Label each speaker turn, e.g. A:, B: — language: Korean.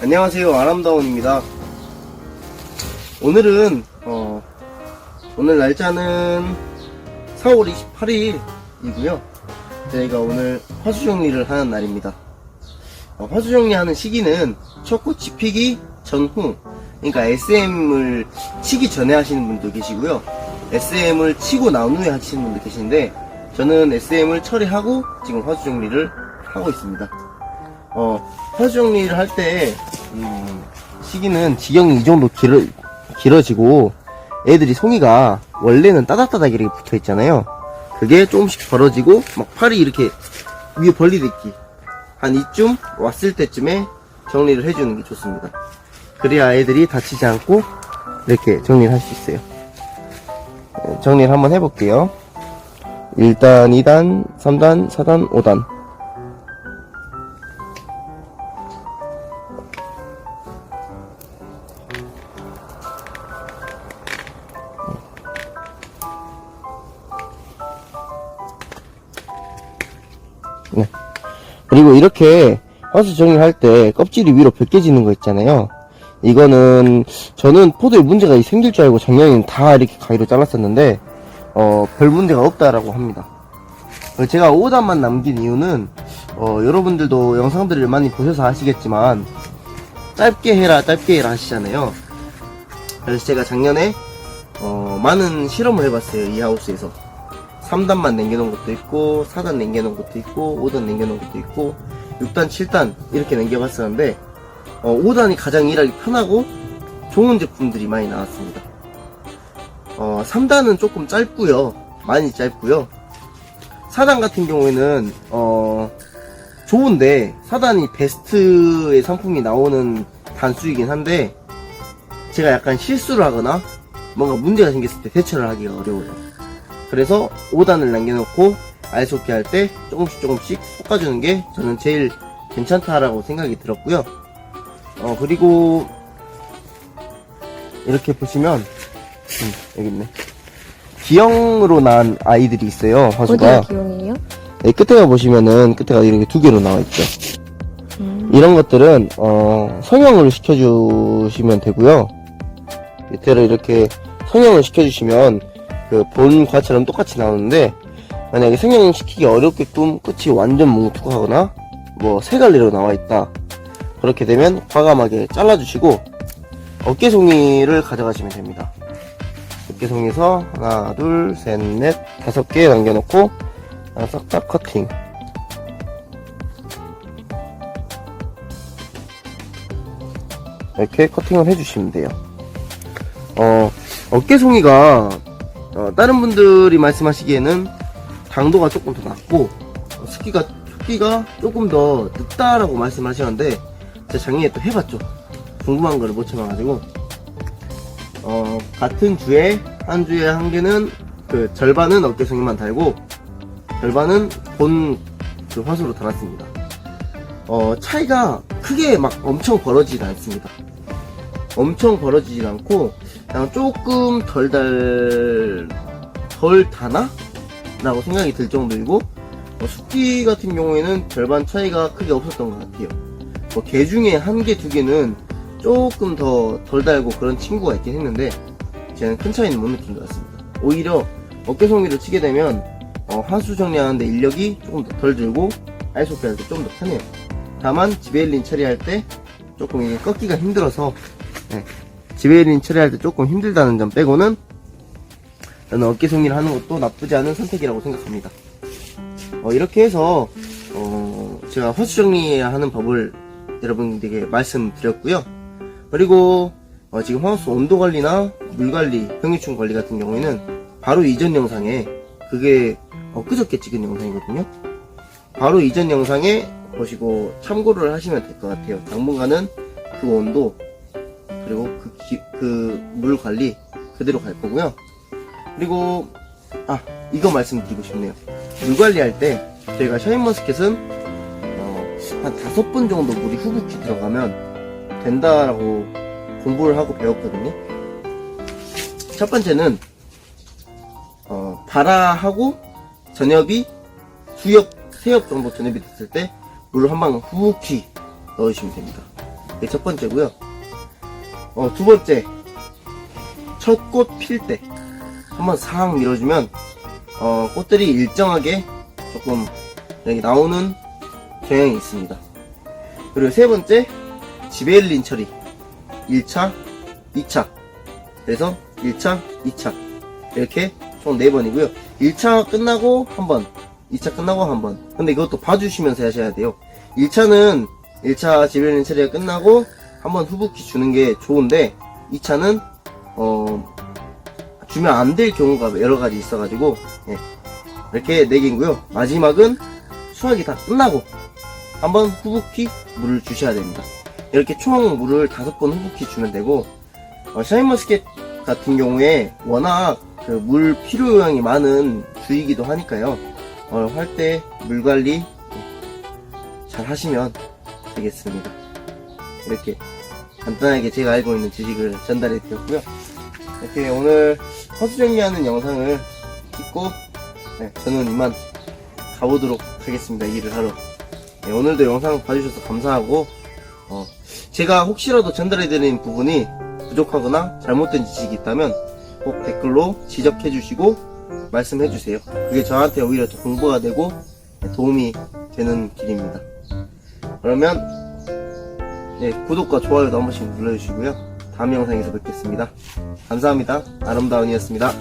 A: 안녕하세요. 아람다운입니다. 오늘은 어, 오늘 날짜는 4월 28일이고요. 저희가 오늘 화수 정리를 하는 날입니다. 어, 화수 정리하는 시기는 첫 꽃이 피기 전후 그러니까 SM을 치기 전에 하시는 분도 계시고요. SM을 치고 난 후에 하시는 분도 계신데 저는 SM을 처리하고 지금 화수 정리를 하고 있습니다 어, 화수 정리를 할 때, 음, 시기는 지경이 이 정도 길어, 길어지고, 애들이 송이가 원래는 따닥따닥 이렇게 붙어 있잖아요. 그게 조금씩 벌어지고, 막 팔이 이렇게 위에 벌리듯이. 한 이쯤 왔을 때쯤에 정리를 해주는 게 좋습니다. 그래야 애들이 다치지 않고, 이렇게 정리를 할 수 있어요. 네, 정리를 한번 해볼게요. 1단, 2단, 3단, 4단, 5단. 그리고 이렇게 화수 정리할 때 껍질이 위로 벗겨지는 거 있잖아요. 이거는 저는 포도에 문제가 생길 줄 알고 작년에는 다 이렇게 가위로 잘랐었는데 어, 별 문제가 없다라고 합니다. 어, 제가 5단만 남긴 이유는 어, 여러분들도 영상들을 많이 보셔서 아시겠지만 짧게 해라 짧게 해라 하시잖아요. 그래서 제가 작년에 어, 많은 실험을 해봤어요 이 하우스에서 3단만 남겨놓은 것도 있고 4단 남겨놓은 것도 있고 5단 남겨놓은 것도 있고 6단 7단 이렇게 남겨봤었는데 어, 5단이 가장 일하기 편하고 좋은 제품들이 많이 나왔습니다. 어, 3단은 조금 짧고요. 많이 짧고요. 4단 같은 경우에는 어, 좋은데 4단이 베스트의 상품이 나오는 단수이긴 한데 제가 약간 실수를 하거나 뭔가 문제가 생겼을 때 대처를 하기가 어려워요 그래서 5단을 남겨놓고 아이스호키 할 때 조금씩 조금씩 섞어주는 게 저는 제일 괜찮다라고 생각이 들었고요. 어, 그리고 이렇게 보시면 음, 여기 있네. 기형으로 난 아이들이 있어요. 화수가.
B: 어디가 기용이에요?
A: 네, 끝에가 보시면은 끝에가 이렇게 두 개로 나와 있죠.
B: 음.
A: 이런 것들은 어, 성형을 시켜주시면 되고요. 밑에를 이렇게 성형을 시켜주시면 그 본 과처럼 똑같이 나오는데 만약에 성형 시키기 어렵게끔 끝이 완전 뭉툭하거나 뭐 세 갈래로 나와 있다. 그렇게 되면 과감하게 잘라주시고 어깨 송이를 가져가시면 됩니다. 어깨 송이에서 하나, 둘, 셋, 넷, 다섯 개 남겨놓고 싹다 커팅. 이렇게 커팅을 해주시면 돼요. 어, 어깨송이가, 어, 다른 분들이 말씀하시기에는 당도가 조금 더 낮고, 어, 습기가, 습기가 조금 더 늦다라고 말씀하시는데, 제가 작년에 또 해봤죠. 궁금한 거를 못 참아가지고, 어, 같은 주에, 한 주에 한 개는, 그, 절반은 어깨송이만 달고, 절반은 본, 그 화수로 달았습니다. 어, 차이가 크게 막 엄청 벌어지지 않습니다. 엄청 벌어지진 않고 그냥 조금 덜 달, 덜 다나? 라고 생각이 들 정도이고 어, 숫기 같은 경우에는 절반 차이가 크게 없었던 것 같아요. 뭐, 개 중에 한 개, 두 개는 조금 더 덜 달고 그런 친구가 있긴 했는데 저는 큰 차이는 못 느낀 것 같습니다. 오히려 어깨송이를 치게 되면 어, 하수 정리하는데 인력이 조금 더 덜 들고 아이소피 할때 좀 더 편해요. 다만 지베일린 처리할 때 조금 이게 꺾기가 힘들어서 네. 지베일린 처리할 때 조금 힘들다는 점 빼고는 저는 어깨 송이를 하는 것도 나쁘지 않은 선택이라고 생각합니다. 어, 이렇게 해서 어, 제가 화수 정리하는 법을 여러분들에게 말씀드렸고요. 그리고 어, 지금 하우스 온도 관리나 물 관리, 평유충 관리 같은 경우에는 바로 이전 영상에 그게 엊그저께 찍은 영상이거든요. 바로 이전 영상에 보시고 참고를 하시면 될 것 같아요. 당분간은 그 온도 그리고 그 물 관리 그대로 갈 거고요. 그리고 아 이거 말씀드리고 싶네요. 물 관리할 때 저희가 샤인머스켓은 어, 한 다섯 분 정도 물이 후붓기 들어가면 된다라고 공부를 하고 배웠거든요. 첫 번째는 어, 발화하고 전엽이 수엽, 세엽 정도 전엽이 됐을 때 물을 한 방 후기 넣으시면 됩니다. 이게 첫 번째고요. 어, 두 번째. 첫 꽃 필 때. 한번 싹 밀어주면, 어, 꽃들이 일정하게 조금 여기 나오는 경향이 있습니다. 그리고 세 번째, 지베일린 처리. 1차, 2차. 그래서 1차, 2차. 이렇게 총 4번이고요. 1차 끝나고 한 번, 2차 끝나고 한 번. 근데 이것도 봐주시면서 하셔야 돼요. 1차는 1차 지벨린 처리가 끝나고 한번 후붓기 주는 게 좋은데 2차는 어 주면 안 될 경우가 여러 가지 있어가지고 예. 이렇게 4개이고요. 마지막은 수확이 다 끝나고 한번 후붓기 물을 주셔야 됩니다. 이렇게 총 물을 다섯 번 후붓기 주면 되고 어, 샤인머스켓 같은 경우에 워낙 그 물 필요 요량이 많은 주이기도 하니까요. 어, 할 때 물 관리 잘 하시면 되겠습니다. 이렇게 간단하게 제가 알고 있는 지식을 전달해 드렸고요. 이렇게 오늘 허수 정리하는 영상을 찍고 네, 저는 이만 가보도록 하겠습니다. 일을 하러. 네, 오늘도 영상 봐주셔서 감사하고 어, 제가 혹시라도 전달해 드린 부분이 부족하거나 잘못된 지식이 있다면 꼭 댓글로 지적해 주시고 말씀해 주세요. 그게 저한테 오히려 더 공부가 되고 도움이 되는 길입니다. 그러면 네, 구독과 좋아요도 한 번씩 눌러주시고요. 다음 영상에서 뵙겠습니다. 감사합니다. 아름다운이었습니다.